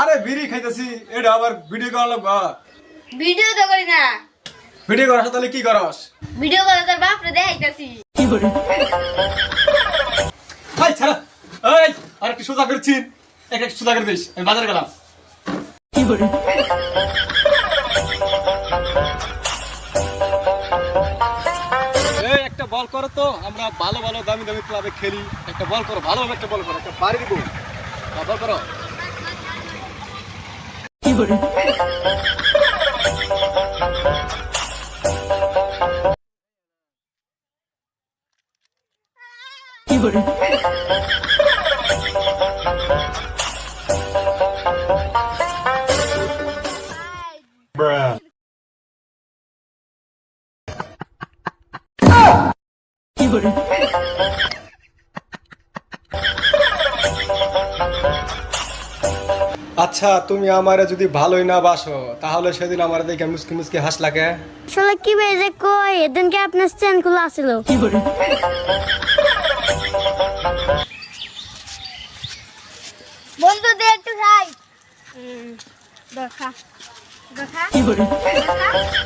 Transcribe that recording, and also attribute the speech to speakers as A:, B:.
A: আরে বিড়ি খাইতেছি এটা আবার ভিডিও করা লাগবা
B: ভিডিও তো করি না।
A: ভিডিও করাস তাহলে কি করস?
B: ভিডিও করে তোর বাপরে দেখাইতাছি।
A: হাই ছাড়া। এই আর একটু সোজা করছি এক এক সোজা করে দিস আমি বাজারে গেলাম। এই একটা বল করো তো আমরা ভালো ভালো দামি দামি ক্লাবে খেলি। একটা বল করো ভালোভাবে একটা বল করো একটা বাড়ি দিব। বল করো। 一会儿。一会儿。一会儿。আচ্ছা তুমি আমারে যদি ভালোই না বাসো তাহলে সেদিন আমার দেখে মুসকি মুসকি হাসলাকে
C: আসলে কি বেজে কই এদিন কি আপনার স্ট্যান্ড খোলা আছিল।
B: বন্ধু দে একটু খাই। দেখা। দেখা। দেখা।